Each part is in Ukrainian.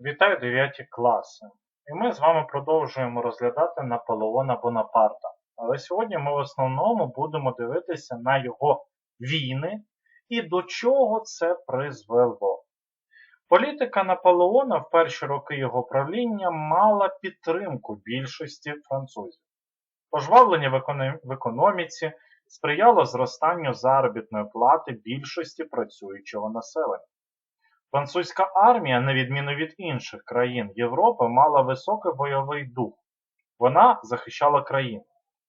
Вітаю 9 класи. І ми з вами продовжуємо розглядати Наполеона Бонапарта. Але сьогодні ми в основному будемо дивитися на його війни і до чого це призвело. Політика Наполеона в перші роки його правління мала підтримку більшості французів. Пожвавлення в економіці сприяло зростанню заробітної плати більшості працюючого населення. Французька армія, на відміну від інших країн Європи, мала високий бойовий дух. Вона захищала країну,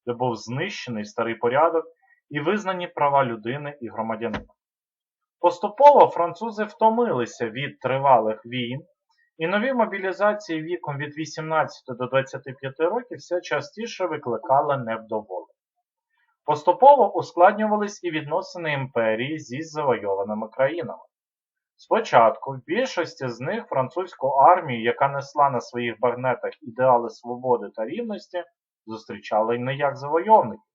де був знищений старий порядок і визнані права людини і громадянина. Поступово французи втомилися від тривалих війн, і нові мобілізації віком від 18 до 25 років все частіше викликали невдоволення. Поступово ускладнювались і відносини імперії зі завойованими країнами. Спочатку в більшості з них французьку армію, яка несла на своїх багнетах ідеали свободи та рівності, зустрічали не як завойовників,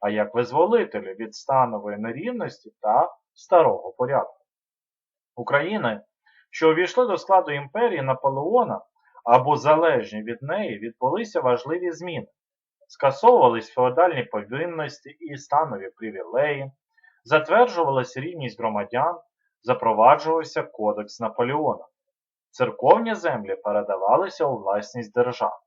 а як визволителі від станової нерівності та старого порядку. України, що увійшли до складу імперії Наполеона або залежні від неї, відбулися важливі зміни. Скасовувались феодальні повинності і станові привілеї, затверджувалась рівність громадян, запроваджувався Кодекс Наполеона. Церковні землі передавалися у власність держав.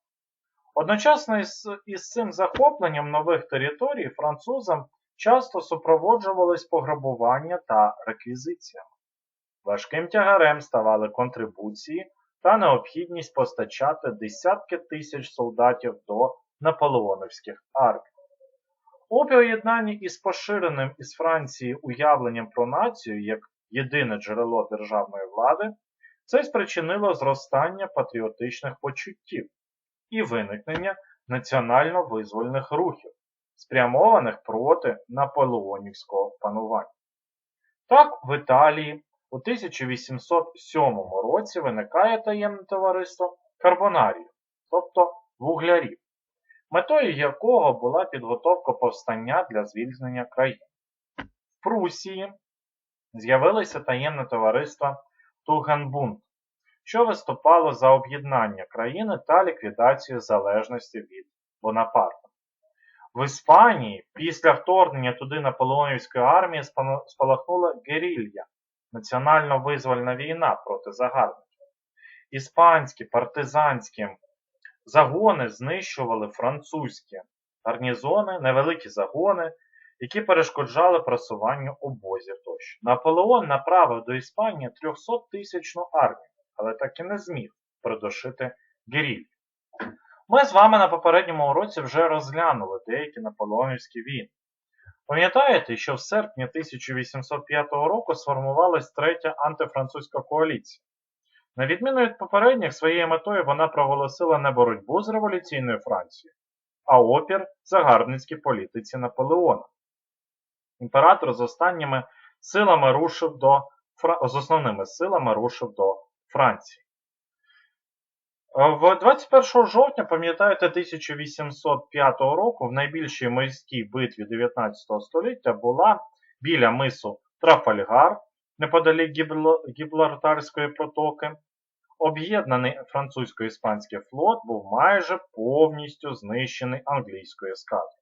Одночасно із, із цим захопленням нових територій французам часто супроводжувались пограбування та реквізиціями. Важким тягарем ставали контрибуції та необхідність постачати десятки тисяч солдатів до наполеоновських армій. У поєднанні із поширеним із Франції уявленням про націю як єдине джерело державної влади, це спричинило зростання патріотичних почуттів і виникнення національно-визвольних рухів, спрямованих проти наполеонівського панування. Так, в Італії у 1807 році виникає таємне товариство Карбонарів, тобто вуглярів, метою якого була підготовка повстання для звільнення країни. В Прусії з'явилося таємне товариство Тугенбунд, що виступало за об'єднання країни та ліквідацію залежності від Бонапарта. В Іспанії після вторгнення туди Наполеонівської армії спалахнула герілья, національно-визвольна війна проти загарбників. Іспанські партизанські загони знищували французькі гарнізони, невеликі загони, які перешкоджали просуванню обозів тощо. Наполеон направив до Іспанії 300-тисячну армію, але так і не зміг придушити геріль. Ми з вами на попередньому уроці вже розглянули деякі наполеонівські війни. Пам'ятаєте, що в серпні 1805 року сформувалась третя антифранцузька коаліція. На відміну від попередніх, своєю метою вона проголосила не боротьбу з революційною Францією, а опір загарбницькій політиці Наполеона. Імператор з останніми силами рушив до з основними силами рушив до Франції. В 21 жовтня, пам'ятаєте, 1805 року в найбільшій морській битві 19 століття була біля мису Трафальгар, неподалік Гіблартарської протоки. Об'єднаний французько-іспанський флот був майже повністю знищений англійською ескадрою.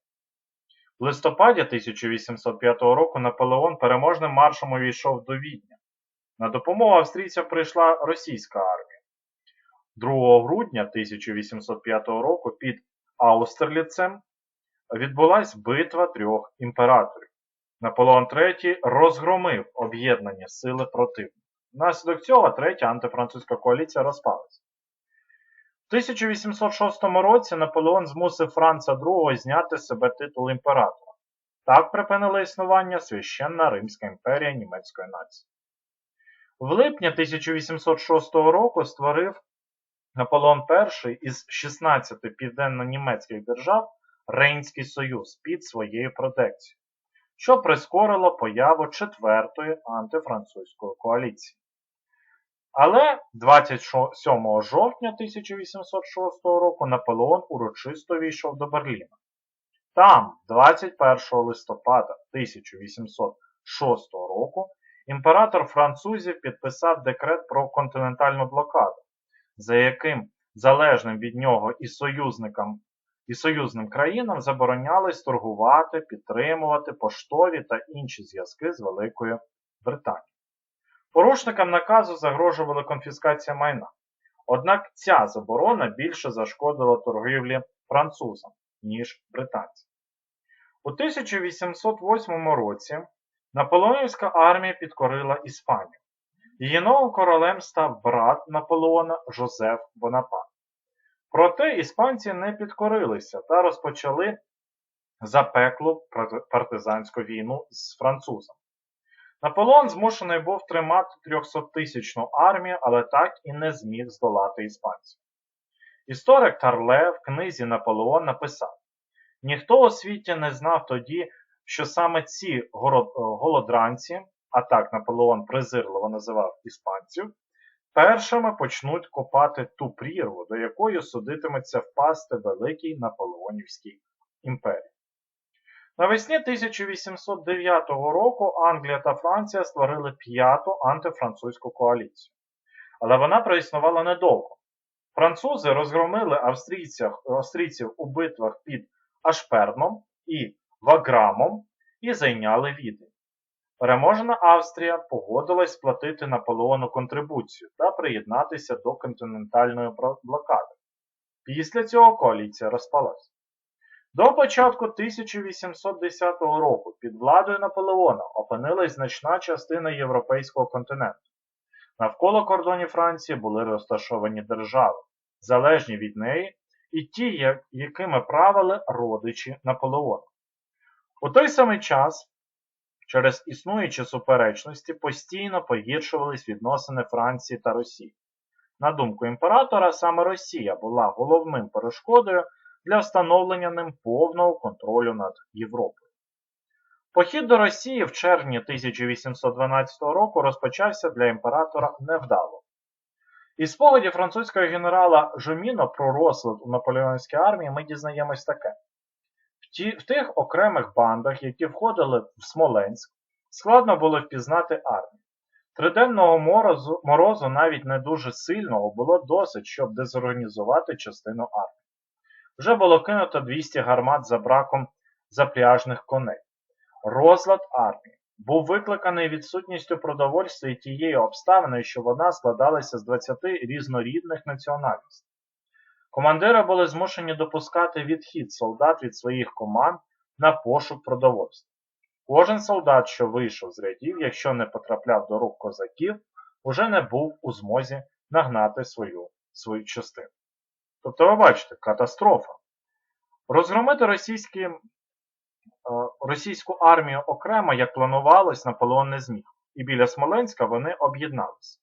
В листопаді 1805 року Наполеон переможним маршем увійшов до Відня. На допомогу австрійцям прийшла російська армія. 2 грудня 1805 року під Аустерліцем відбулась битва трьох імператорів. Наполеон III розгромив об'єднані сили противника. Внаслідок цього третя антифранцузька коаліція розпалася. В 1806 році Наполеон змусив Франца II зняти з себе титул імператора. Так припинила існування священна Римська імперія німецької нації. В липні 1806 року створив Наполеон І із 16 південно-німецьких держав Рейнський Союз під своєю протекцією, що прискорило появу четвертої антифранцузької коаліції. Але 27 жовтня 1806 року Наполеон урочисто війшов до Берліна. Там, 21 листопада 1806 року, імператор французів підписав декрет про континентальну блокаду, за яким залежним від нього і союзникам і союзним країнам заборонялось торгувати, підтримувати поштові та інші зв'язки з Великою Британією. Порушникам наказу загрожувала конфіскація майна. Однак ця заборона більше зашкодила торгівлі французам, ніж британцям. У 1808 році Наполеонівська армія підкорила Іспанію. Її новим королем став брат Наполеона Жозеф Бонапарт. Проте іспанці не підкорилися та розпочали запеклу партизанську війну з французами. Наполеон змушений був тримати 300-тисячну армію, але так і не зміг здолати іспанців. Історик Тарле в книзі Наполеон написав: ніхто у світі не знав тоді, що саме ці голодранці, а так Наполеон презирливо називав іспанців, першими почнуть копати ту прірву, до якої судитиметься впасти великій Наполеонівській імперії. Навесні 1809 року Англія та Франція створили п'яту антифранцузьку коаліцію. Але вона проіснувала недовго. Французи розгромили австрійців у битвах під Ашперном і Ваграмом і зайняли Відень. Переможена Австрія погодилась сплатити Наполеону контрибуцію та приєднатися до континентальної блокади. Після цього коаліція розпалась. До початку 1810 року під владою Наполеона опинилась значна частина європейського континенту. Навколо кордонів Франції були розташовані держави, залежні від неї, і ті, якими правили родичі Наполеона. У той самий час, через існуючі суперечності, постійно погіршувались відносини Франції та Росії. На думку імператора, саме Росія була головним перешкодою для встановлення ним повного контролю над Європою. Похід до Росії в червні 1812 року розпочався для імператора невдало. Із спогадів французького генерала Жоміно про розлад у наполеонській армії ми дізнаємось таке. В, ті, в тих окремих бандах, які входили в Смоленськ, складно було впізнати армію. Триденного морозу, морозу навіть не дуже сильного було досить, щоб дезорганізувати частину армії. Вже було кинуто 200 гармат за браком запряжних коней. Розлад армії був викликаний відсутністю продовольства і тією обставиною, що вона складалася з 20 різнорідних національностей. Командири були змушені допускати відхід солдат від своїх команд на пошук продовольства. Кожен солдат, що вийшов з рядів, якщо не потрапляв до рук козаків, уже не був у змозі нагнати свою, свою частину. Тобто, ви бачите, катастрофа. Розгромити російські, е, російську армію окремо, як планувалось, Наполеон не зміг, і біля Смоленська вони об'єдналися.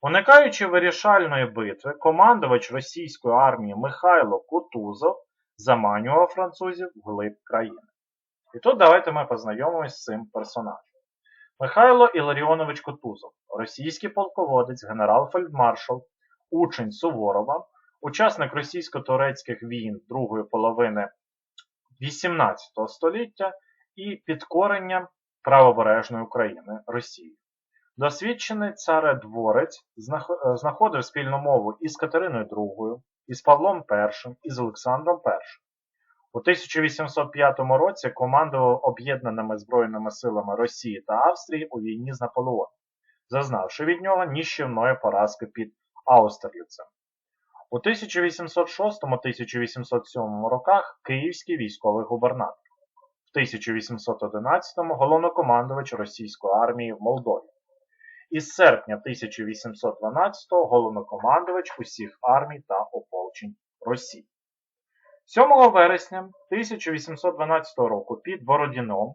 Уникаючи вирішальної битви, командувач російської армії Михайло Кутузов заманював французів глиб країни. І тут давайте ми познайомимось з цим персонажем. Михайло Іларіонович Кутузов, російський полководець, генерал-фельдмаршал, учень Суворова, учасник російсько-турецьких війн другої половини XVIII століття і підкорення правобережної України Росії. Досвідчений царедворець знаходив спільну мову із Катериною II, із Павлом І, із Олександром І. У 1805 році командував об'єднаними Збройними силами Росії та Австрії у війні з Наполеоном, зазнавши від нього ніщівної поразки під Аустерліцем. У 1806-1807 роках київський військовий губернатор, в 1811-му головнокомандувач російської армії в Молдові. Із серпня 1812-го головнокомандувач усіх армій та ополчень Росії. 7 вересня 1812 року під Бородіном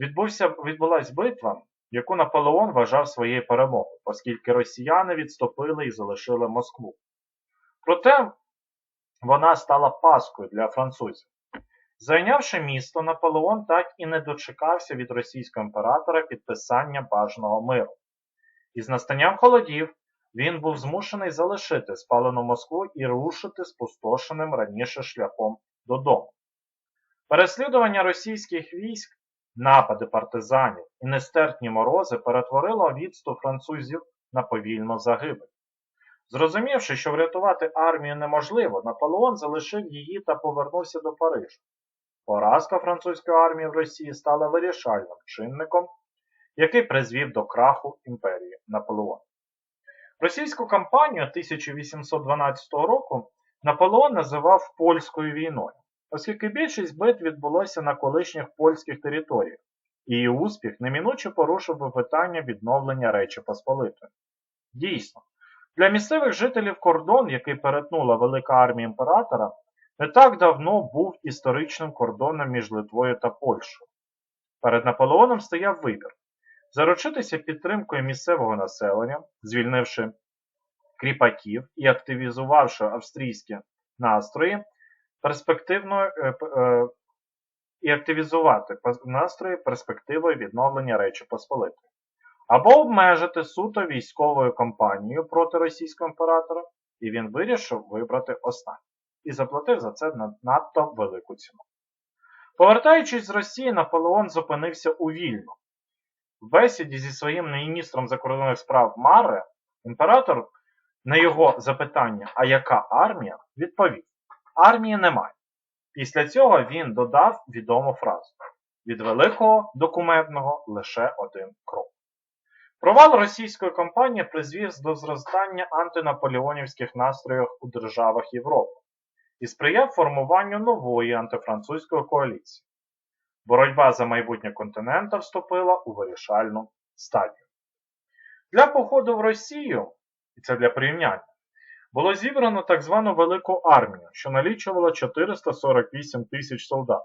відбувся, відбулася битва, яку Наполеон вважав своєю перемогою, оскільки росіяни відступили і залишили Москву. Проте вона стала паскою для французів. Зайнявши місто, Наполеон так і не дочекався від російського імператора підписання бажаного миру. Із настанням холодів він був змушений залишити спалену Москву і рушити спустошеним раніше шляхом додому. Переслідування російських військ, напади партизанів і нестерпні морози перетворило відступ французів на повільну загибель. Зрозумівши, що врятувати армію неможливо, Наполеон залишив її та повернувся до Парижа. Поразка французької армії в Росії стала вирішальним чинником, який призвів до краху імперії Наполеона. Російську кампанію 1812 року Наполеон називав Польською війною, оскільки більшість битв відбулося на колишніх польських територіях, і її успіх неминуче порушив би питання відновлення Речі Посполитої. Дійсно, для місцевих жителів кордон, який перетнула велика армія імператора, не так давно був історичним кордоном між Литвою та Польщею. Перед Наполеоном стояв вибір заручитися підтримкою місцевого населення, звільнивши кріпаків і активізувавши австрійські настрої, перспективною е, е, і активізувати настрої перспективою відновлення Речі Посполитої, або обмежити суто військовою кампанією проти російського імператора, і він вирішив вибрати останнє і заплатив за це надто велику ціну. Повертаючись з Росії, Наполеон зупинився у Вільну. В бесіді зі своїм міністром закордонних справ Маре імператор на його запитання, а яка армія, відповів: армії немає. Після цього він додав відому фразу: від великого документного лише один крок. Провал російської кампанії призвів до зростання антинаполеонівських настроїв у державах Європи і сприяв формуванню нової антифранцузької коаліції. Боротьба за майбутнє континента вступила у вирішальну стадію. Для походу в Росію, і це для порівняння, було зібрано так звану Велику армію, що налічувала 448 тисяч солдат.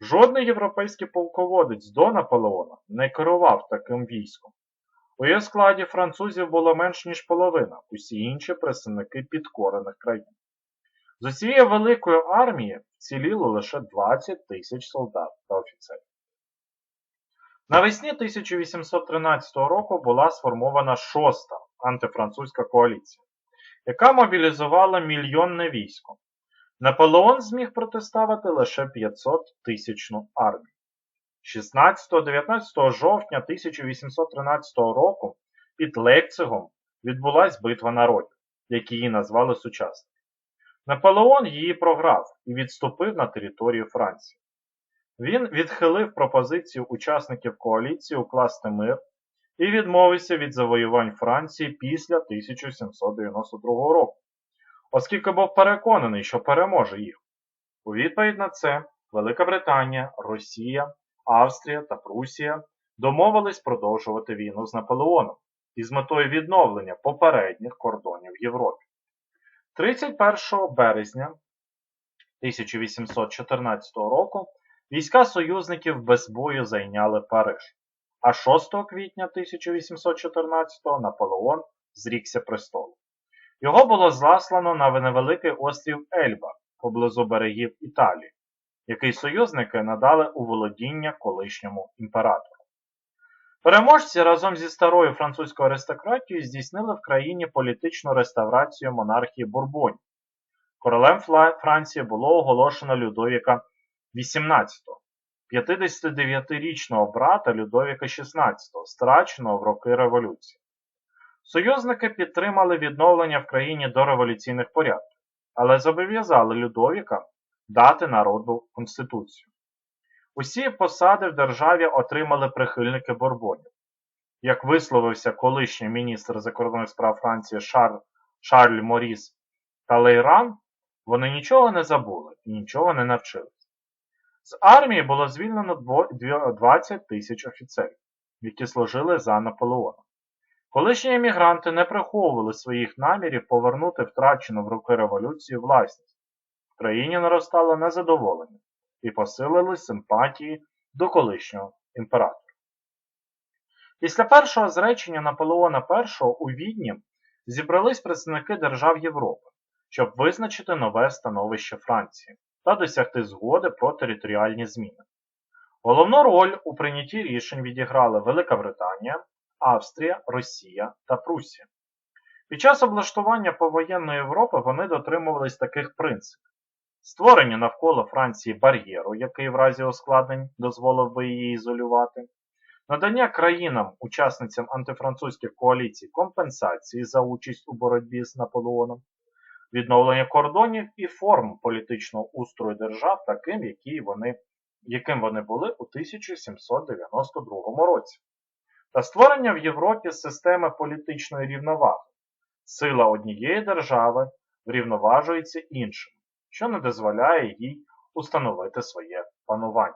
Жодний європейський полководець до Наполеона не керував таким військом. У її складі французів було менш ніж половина, усі інші представники підкорених країн. З усієї великої армії вціліло лише 20 тисяч солдат та офіцерів. Навесні 1813 року була сформована шоста антифранцузька коаліція, яка мобілізувала мільйонне військо. Наполеон зміг протиставити лише 500 тисячну армію. 16-19 жовтня 1813 року під Лейпцигом відбулась битва народів, які її назвали сучасники. Наполеон її програв і відступив на територію Франції. Він відхилив пропозицію учасників коаліції укласти мир і відмовився від завоювань Франції після 1792 року, оскільки був переконаний, що переможе їх. У відповідь на це Велика Британія, Росія, Австрія та Прусія домовились продовжувати війну з Наполеоном із метою відновлення попередніх кордонів Європі. 31 березня 1814 року війська союзників без бою зайняли Париж, а 6 квітня 1814 Наполеон зрікся престолу. Його було заслано на невеликий острів Ельба поблизу берегів Італії, який союзники надали у володіння колишньому імператору. Переможці разом зі старою французькою аристократією здійснили в країні політичну реставрацію монархії Бурбонів. Королем Франції було оголошено Людовіка XVIII, 59-річного брата Людовіка XVI, страченого в роки революції. Союзники підтримали відновлення в країні до революційних порядків, але зобов'язали Людовіка дати народу конституцію. Усі посади в державі отримали прихильники Борбонів. Як висловився колишній міністр закордонних справ Франції Шар... Шарль Моріс Талейран, вони нічого не забули і нічого не навчились. З армії було звільнено 20 тисяч офіцерів, які служили за Наполеоном. Колишні емігранти не приховували своїх намірів повернути втрачену в роки революції власність. Країні наростало незадоволення і посилили симпатії до колишнього імператора. Після першого зречення Наполеона І у Відні зібрались представники держав Європи, щоб визначити нове становище Франції та досягти згоди про територіальні зміни. Головну роль у прийнятті рішень відіграли Велика Британія, Австрія, Росія та Прусія. Під час облаштування повоєнної Європи вони дотримувались таких принципів: створення навколо Франції бар'єру, який в разі ускладнень дозволив би її ізолювати, надання країнам-учасницям антифранцузьких коаліцій компенсації за участь у боротьбі з Наполеоном, відновлення кордонів і форм політичного устрою держав таким, які вони, яким вони були у 1792 році, та створення в Європі системи політичної рівноваги. Сила однієї держави врівноважується іншим, що не дозволяє їй установити своє панування.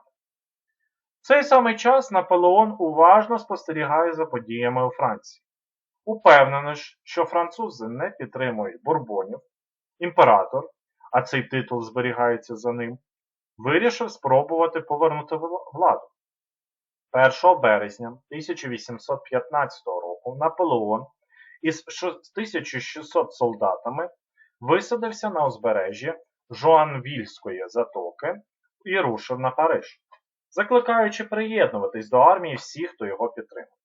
В цей самий час Наполеон уважно спостерігає за подіями у Франції. Упевнений, що французи не підтримують бурбонів, імператор, а цей титул зберігається за ним, вирішив спробувати повернути владу. 1 березня 1815 року Наполеон із 1600 солдатами висадився на узбережжі Жоанвільської затоки і рушив на Париж, закликаючи приєднуватись до армії всіх, хто його підтримав.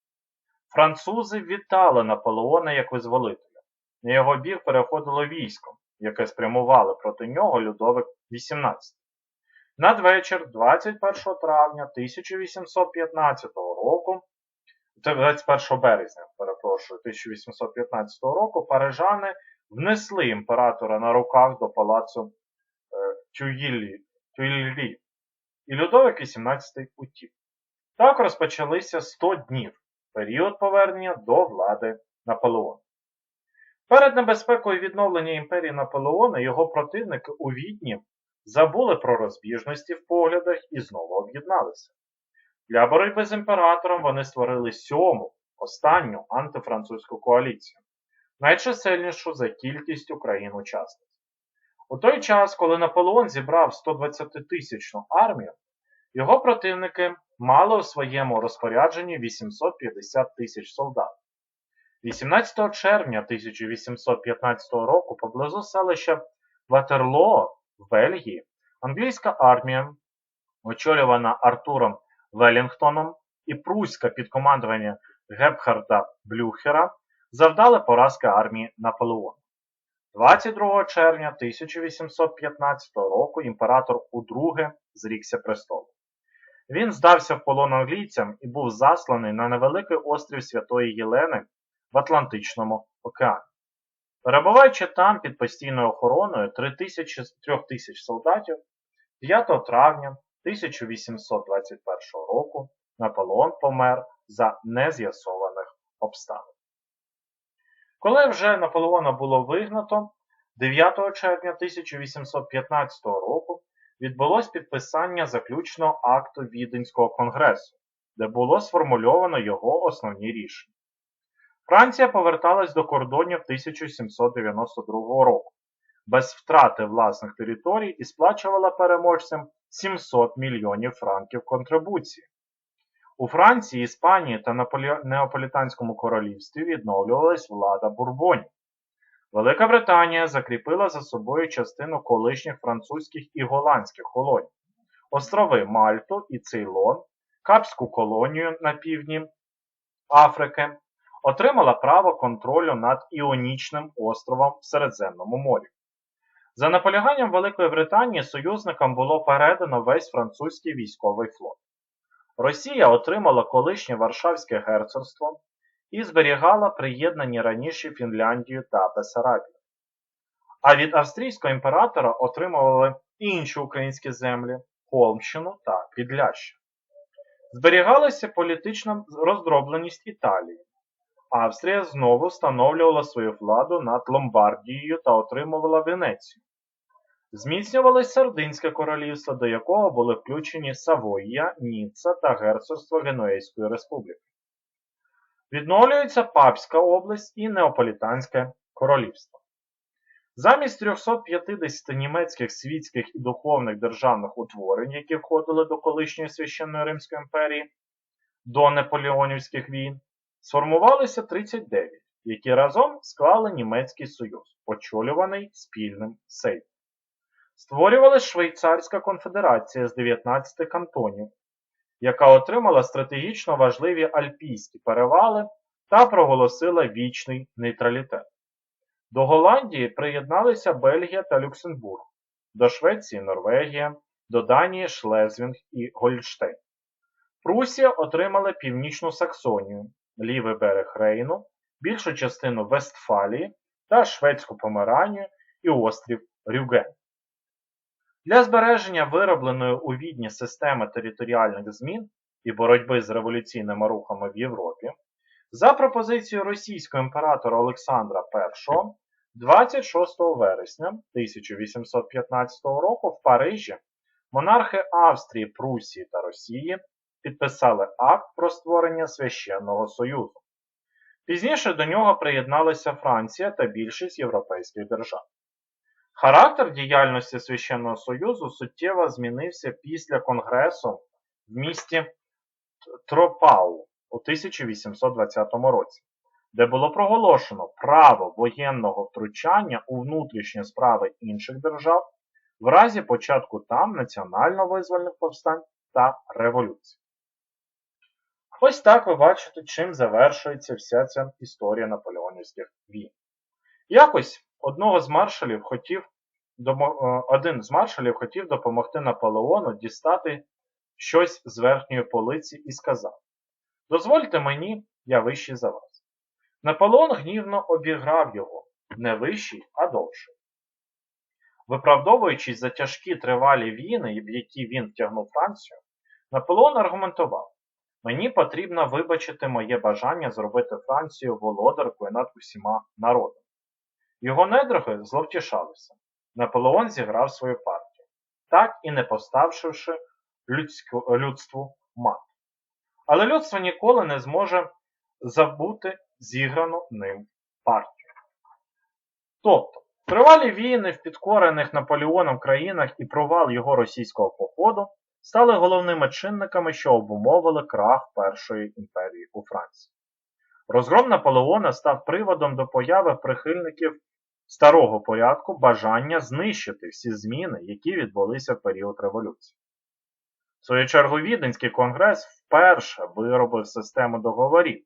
Французи вітали Наполеона як визволителя. На його бік переходило військо, яке спрямували проти нього Людовик XVIII. Надвечір 21 травня 1815 року, 21 березня, перепрошую, 1815 року парижани внесли імператора на руках до палацу е, Тюїллі, і Людовик XVII утік. Так розпочалися 100 днів, період повернення до влади Наполеона. Перед небезпекою відновлення імперії Наполеона його противники у Відні забули про розбіжності в поглядах і знову об'єдналися. Для боротьби з імператором вони створили сьому, останню антифранцузьку коаліцію, найчисельнішу за кількістю країн-учасниць. У той час, коли Наполеон зібрав 120-тисячну армію, його противники мали у своєму розпорядженні 850 тисяч солдат. 18 червня 1815 року поблизу селища Ватерлоо в Бельгії англійська армія, очолювана Артуром Велінгтоном і Пруська під командуванням Гепхарда Блюхера, завдали поразки армії Наполеона. 22 червня 1815 року імператор удруге зрікся престолу. Він здався в полон англійцям і був засланий на невеликий острів Святої Єлени в Атлантичному океані. Перебуваючи там під постійною охороною 3000 тисяч солдатів, 5 травня 1821 року Наполеон помер за нез'ясованих обставин. Коли вже Наполеона було вигнато, 9 червня 1815 року відбулось підписання заключного акту Віденського конгресу, де було сформульовано його основні рішення. Франція поверталась до кордонів 1792 року без втрати власних територій і сплачувала переможцям 700 мільйонів франків контрибуції. У Франції, Іспанії та Неаполітанському королівстві відновлювалась влада бурбонів. Велика Британія закріпила за собою частину колишніх французьких і голландських колоній, острови Мальту і Цейлон, Капську колонію на півдні Африки, отримала право контролю над Іонічним островом в Середземному морі. За наполяганням Великої Британії союзникам було передано весь французький військовий флот. Росія отримала колишнє Варшавське герцогство і зберігала приєднані раніше Фінляндію та Бесарабію. А від австрійського імператора отримували інші українські землі Холмщину та Підляща. Зберігалася політична роздробленість Італії. Австрія знову встановлювала свою владу над Ломбардією та отримувала Венецію. Зміцнювалось Сардинське королівство, до якого були включені Савоїя, Ніцца та Герцогство Генуейської республіки. Відновлюється Папська область і Неаполітанське королівство. Замість 350 німецьких світських і духовних державних утворень, які входили до колишньої священної Римської імперії, до Наполеонівських війн, сформувалися 39, які разом склали Німецький Союз, очолюваний спільним сейфом. Створювалась Швейцарська конфедерація з 19 кантонів, яка отримала стратегічно важливі альпійські перевали та проголосила вічний нейтралітет. До Голландії приєдналися Бельгія та Люксембург, до Швеції Норвегія, до Данії Шлезвінг і Гольштейн. Прусія отримала північну Саксонію, лівий берег Рейну, більшу частину Вестфалії та Шведську Померанію і острів Рюген. Для збереження виробленої у Відні системи територіальних змін і боротьби з революційними рухами в Європі, за пропозицією російського імператора Олександра І 26 вересня 1815 року в Парижі монархи Австрії, Прусії та Росії підписали акт про створення священного союзу. Пізніше до нього приєдналися Франція та більшість європейських держав. Характер діяльності Священного Союзу суттєво змінився після Конгресу в місті Тропау у 1820 році, де було проголошено право воєнного втручання у внутрішні справи інших держав в разі початку там національно-визвольних повстань та революцій. Ось так ви бачите, чим завершується вся ця історія наполеонівських війн. Якось одного з маршалів хотів, один з маршалів хотів допомогти Наполеону дістати щось з верхньої полиці і сказав: Дозвольте мені, я вищий за вас. Наполеон гнівно обіграв його, не вищий, а довший. Виправдовуючись за тяжкі тривалі війни, в які він втягнув Францію, Наполеон аргументував: Мені потрібно вибачити моє бажання зробити Францію володаркою над усіма народами. Його недруги зловтішалися. Наполеон зіграв свою партію, так і не поставшивши людську, людству мат. Але людство ніколи не зможе забути зіграну ним партію. Тобто, тривалі війни в підкорених Наполеоном країнах і провал його російського походу стали головними чинниками, що обумовили крах Першої імперії у Франції. Розгром Наполеона став приводом до появи прихильників старого порядку бажання знищити всі зміни, які відбулися в період революції. В свою чергу Віденський конгрес вперше виробив систему договорів,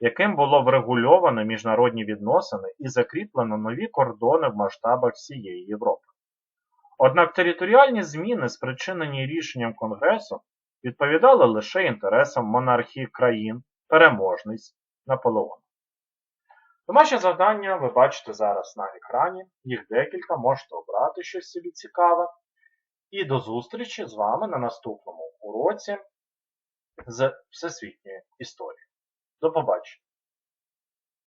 яким було врегульовано міжнародні відносини і закріплено нові кордони в масштабах всієї Європи. Однак територіальні зміни, спричинені рішенням Конгресу, відповідали лише інтересам монархії країн, переможниць Наполеона. Домашнє завдання ви бачите зараз на екрані, їх декілька, можете обрати щось собі цікаве. І до зустрічі з вами на наступному уроці з всесвітньої історії. До побачення!